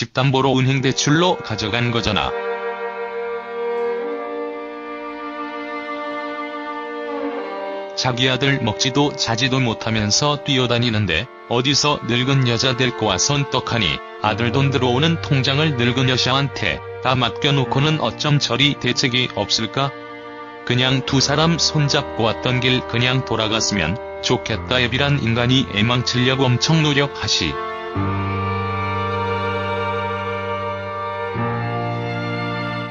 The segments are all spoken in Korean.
집담보로 은행 대출로 가져간 거잖아. 자기 아들 먹지도 자지도 못하면서 뛰어다니는데 어디서 늙은 여자 데리고 와선 떡하니 아들 돈 들어오는 통장을 늙은 여자한테 다 맡겨놓고는 어쩜 저리 대책이 없을까? 그냥 두 사람 손잡고 왔던 길 그냥 돌아갔으면 좋겠다 애비란 인간이 애망치려고 엄청 노력하시.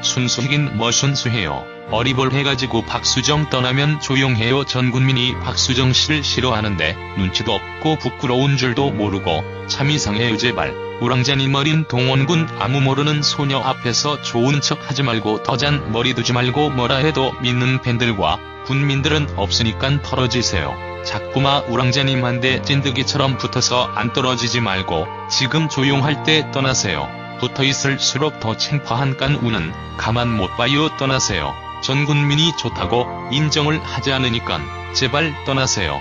순수하긴 뭐 순수해요. 어리벌해가지고 박수정 떠나면 조용해요. 전 국민이 박수정 씨를 싫어하는데 눈치도 없고 부끄러운 줄도 모르고 참 이상해요 제발. 우랑자님 어린 동원군 아무 모르는 소녀 앞에서 좋은 척 하지 말고 더잔 머리 두지 말고 뭐라 해도 믿는 팬들과 군민들은 없으니깐 털어지세요. 자꾸마 우랑자님한테 찐득이처럼 붙어서 안 떨어지지 말고 지금 조용할 때 떠나세요. 붙어 있을수록 더 챙파한 깐 우는 가만 못 봐요 떠나세요. 전 국민이 좋다고 인정을 하지 않으니깐 제발 떠나세요.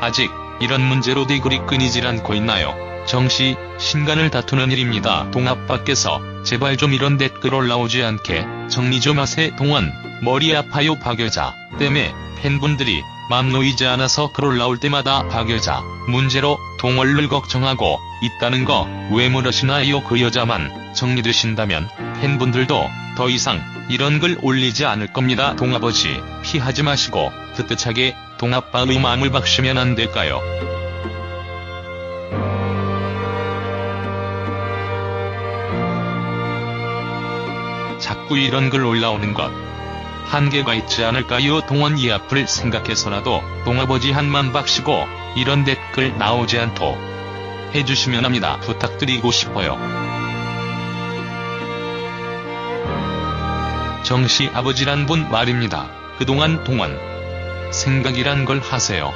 아직 이런 문제로 대글이 끊이질 않고 있나요? 정시, 신간을 다투는 일입니다. 동합 밖에서 제발 좀 이런 댓글 올라오지 않게 정리 좀 하세 동원 머리 아파요 박 여자 때문에 팬분들이 맘 놓이지 않아서 글 올라올 때마다 박 여자 문제로 동원을 걱정하고 있다는 거 왜 물으시나요 그 여자만 정리되신다면 팬분들도 더 이상 이런 글 올리지 않을 겁니다 동아버지 피하지 마시고 뜨뜻하게 동아빠의 마음을 박시면 안 될까요? 자꾸 이런 글 올라오는 것. 한계가 있지 않을까요? 동원 이 앞을 생각해서라도 동아버지 한만 박시고 이런 댓글 나오지 않도록 해주시면 합니다. 부탁드리고 싶어요. 정씨 아버지란 분 말입니다. 그동안 동원 생각이란 걸 하세요.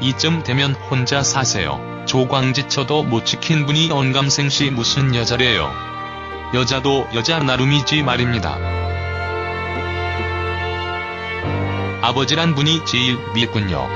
이쯤 되면 혼자 사세요. 조광지쳐도 못 지킨 분이 언감생시 무슨 여자래요. 여자도 여자 나름이지 말입니다. 아버지란 분이 제일 밉군요.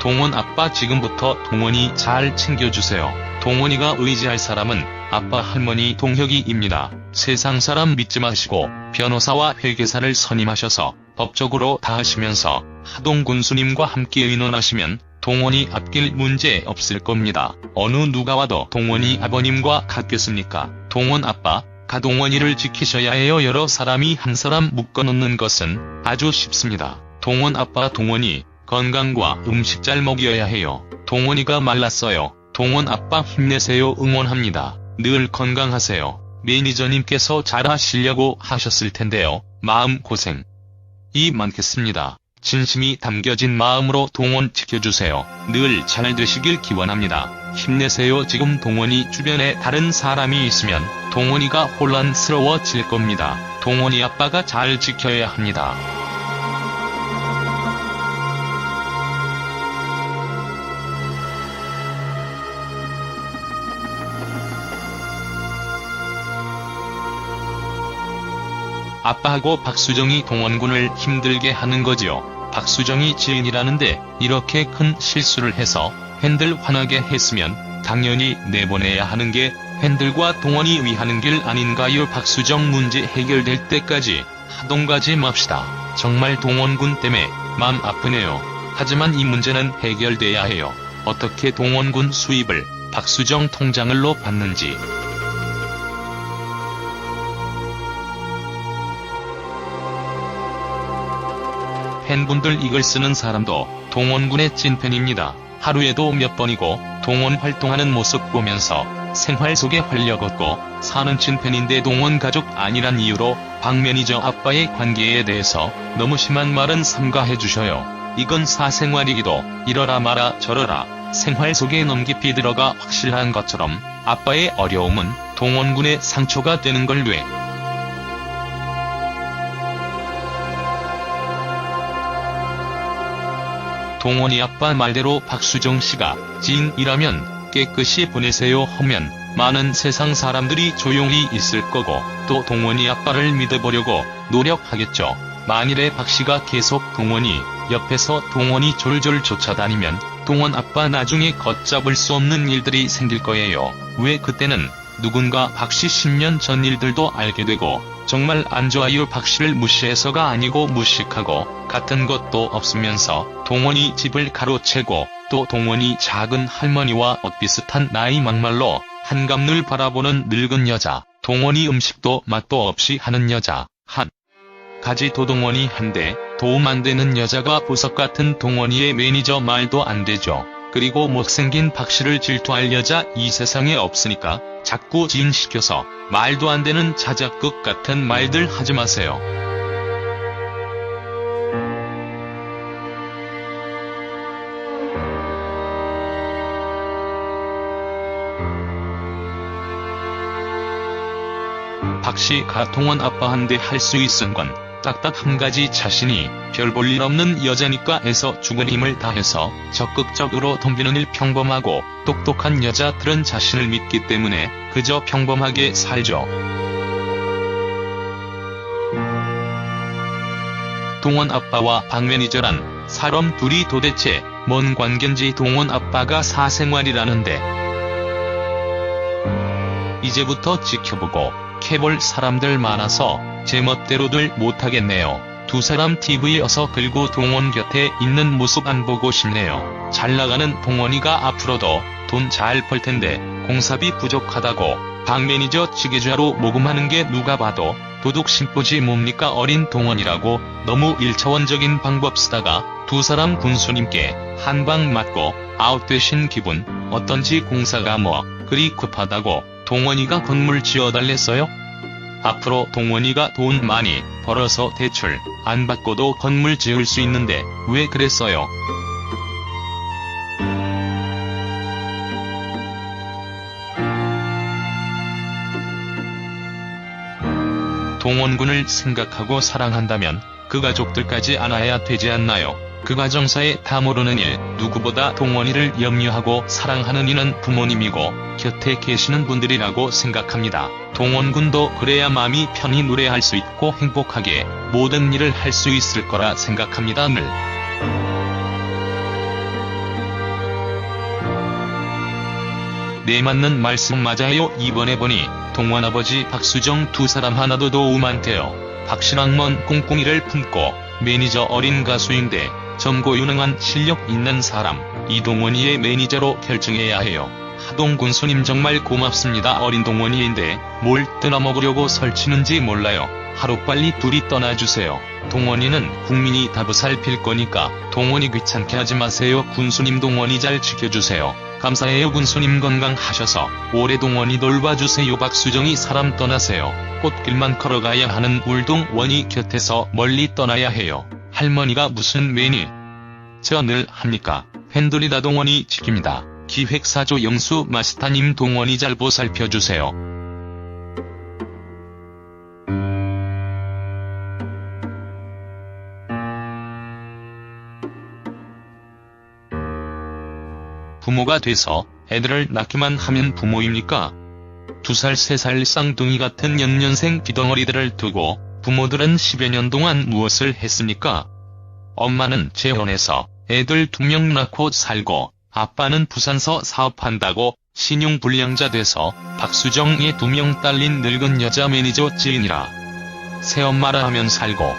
동원 아빠 지금부터 동원이 잘 챙겨주세요. 동원이가 의지할 사람은 아빠 할머니 동혁이입니다. 세상 사람 믿지 마시고 변호사와 회계사를 선임하셔서 법적으로 다 하시면서 하동 군수님과 함께 의논하시면 동원이 앞길 문제 없을 겁니다. 어느 누가 와도 동원이 아버님과 같겠습니까? 동원 아빠, 가동원이를 지키셔야 해요. 여러 사람이 한 사람 묶어놓는 것은 아주 쉽습니다. 동원 아빠 동원이 건강과 음식 잘 먹여야 해요. 동원이가 말랐어요. 동원 아빠 힘내세요. 응원합니다. 늘 건강하세요. 매니저님께서 잘하시려고 하셨을 텐데요. 마음 고생. 이 많겠습니다. 진심이 담겨진 마음으로 동원 지켜주세요. 늘 잘 되시길 기원합니다. 힘내세요. 지금 동원이 주변에 다른 사람이 있으면 동원이가 혼란스러워질 겁니다. 동원이 아빠가 잘 지켜야 합니다. 아빠하고 박수정이 동원군을 힘들게 하는 거지요. 박수정이 지인이라는데 이렇게 큰 실수를 해서 팬들 화나게 했으면 당연히 내보내야 하는 게 팬들과 동원이 위하는 길 아닌가요? 박수정 문제 해결될 때까지 하동 가지 맙시다. 정말 동원군 때문에 맘 아프네요. 하지만 이 문제는 해결돼야 해요. 어떻게 동원군 수입을 박수정 통장을로 받는지. 팬분들 이글 쓰는 사람도 동원군의 찐팬입니다. 하루에도 몇 번이고 동원 활동하는 모습 보면서 생활 속에 활력 얻고 사는 찐팬인데 동원 가족 아니란 이유로 박 매니저 아빠의 관계에 대해서 너무 심한 말은 삼가해 주셔요. 이건 사생활이기도 이러라 마라 저러라 생활 속에 너무 깊이 들어가 확실한 것처럼 아빠의 어려움은 동원군의 상처가 되는 걸 왜. 동원이 아빠 말대로 박수정 씨가 지인이라면 깨끗이 보내세요 하면 많은 세상 사람들이 조용히 있을 거고 또 동원이 아빠를 믿어보려고 노력하겠죠. 만일에 박 씨가 계속 동원이 옆에서 동원이 졸졸 쫓아다니면 동원 아빠 나중에 걷잡을 수 없는 일들이 생길 거예요. 왜 그때는 누군가 박 씨 10년 전 일들도 알게 되고 정말 안 좋아요 박 씨를 무시해서가 아니고 무식하고 같은 것도 없으면서 동원이 집을 가로채고 또 동원이 작은 할머니와 엇비슷한 나이 막말로 한감늘 바라보는 늙은 여자 동원이 음식도 맛도 없이 하는 여자 한 가지 도동원이 한데 도움 안 되는 여자가 보석 같은 동원이의 매니저 말도 안 되죠. 그리고 못생긴 박 씨를 질투할 여자 이 세상에 없으니까 자꾸 지인시켜서 말도 안 되는 자작극 같은 말들 하지 마세요. 박 씨가 동원 아빠한테 할수 있은 건 딱딱 한 가지 자신이 별 볼 일 없는 여자니까 해서 죽은 힘을 다해서 적극적으로 덤비는 일 평범하고 똑똑한 여자들은 자신을 믿기 때문에 그저 평범하게 살죠. 동원 아빠와 박 매니저란 사람 둘이 도대체 뭔 관계인지 동원 아빠가 사생활이라는데 이제부터 지켜보고 캐볼 사람들 많아서 제멋대로들 못하겠네요. 두 사람 TV 어서 긁고 동원 곁에 있는 모습 안 보고 싶네요. 잘 나가는 동원이가 앞으로도 돈 잘 벌 텐데 공사비 부족하다고 박 매니저 지게좌로 모금하는 게 누가 봐도 도둑 심보지 뭡니까 어린 동원이라고 너무 일차원적인 방법 쓰다가 두 사람 군수님께 한 방 맞고 아웃되신 기분 어떤지 공사가 뭐 그리 급하다고 동원이가 건물 지어달랬어요? 앞으로 동원이가 돈 많이 벌어서 대출 안 받고도 건물 지을 수 있는데 왜 그랬어요? 동원군을 생각하고 사랑한다면 그 가족들까지 안아야 되지 않나요? 그 가정사에 다 모르는 일, 누구보다 동원이를 염려하고 사랑하는 이는 부모님이고 곁에 계시는 분들이라고 생각합니다. 동원군도 그래야 마음이 편히 노래할 수 있고 행복하게 모든 일을 할 수 있을 거라 생각합니다. 늘. 네 맞는 말씀 맞아요. 이번에 보니 동원 아버지 박수정 두 사람 하나도 도움 안 돼요. 박씨랑 먼 꽁꽁이를 품고 매니저 어린 가수인데 점고 유능한 실력 있는 사람 이동원이의 매니저로 결정해야 해요. 하동 군수님 정말 고맙습니다. 어린 동원이인데 뭘 뜯어먹으려고 설치는지 몰라요. 하루빨리 둘이 떠나주세요. 동원이는 국민이 다 보살필 거니까 동원이 귀찮게 하지 마세요. 군수님 동원이 잘 지켜주세요. 감사해요 군수님 건강하셔서 오래 동원이 돌봐주세요. 박수정이 사람 떠나세요. 꽃길만 걸어가야 하는 울동원이 곁에서 멀리 떠나야 해요. 할머니가 무슨 매니? 저늘 합니까? 팬들이 다 동원이 지킵니다. 기획사조 영수 마스타님 동원이 잘 보살펴주세요. 부모가 돼서 애들을 낳기만 하면 부모입니까? 두 살 세 살 쌍둥이 같은 연년생 비덩어리들을 두고 부모들은 10여 년 동안 무엇을 했습니까? 엄마는 재혼해서 애들 두 명 낳고 살고 아빠는 부산서 사업한다고 신용불량자 돼서 박수정의 두 명 딸린 늙은 여자 매니저 지인이라 새엄마라 하면 살고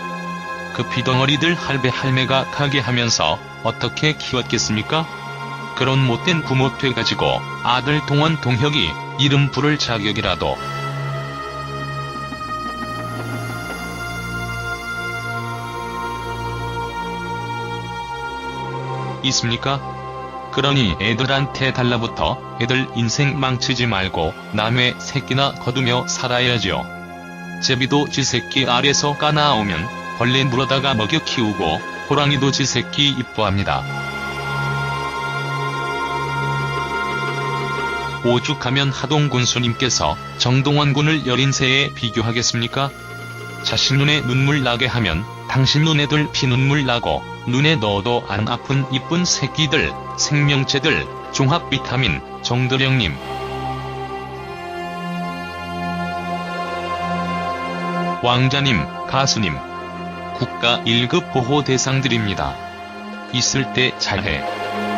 그 비덩어리들 할배 할매가 가게 하면서 어떻게 키웠겠습니까? 그런 못된 부모 돼가지고 아들 동원 동혁이 이름 부를 자격이라도 있습니까? 그러니 애들한테 달라붙어 애들 인생 망치지 말고 남의 새끼나 거두며 살아야죠. 제비도 지 새끼 알에서 까나오면 벌레 물어다가 먹여 키우고 호랑이도 지 새끼 이뻐합니다. 오죽하면 하동 군수님께서 정동원 군을 여린 새에 비교하겠습니까? 자신 눈에 눈물 나게 하면 당신 눈에들 피눈물 나고 눈에 넣어도 안 아픈 이쁜 새끼들, 생명체들, 종합 비타민, 정도령님. 왕자님, 가수님. 국가 1급 보호 대상들입니다. 있을 때 잘해.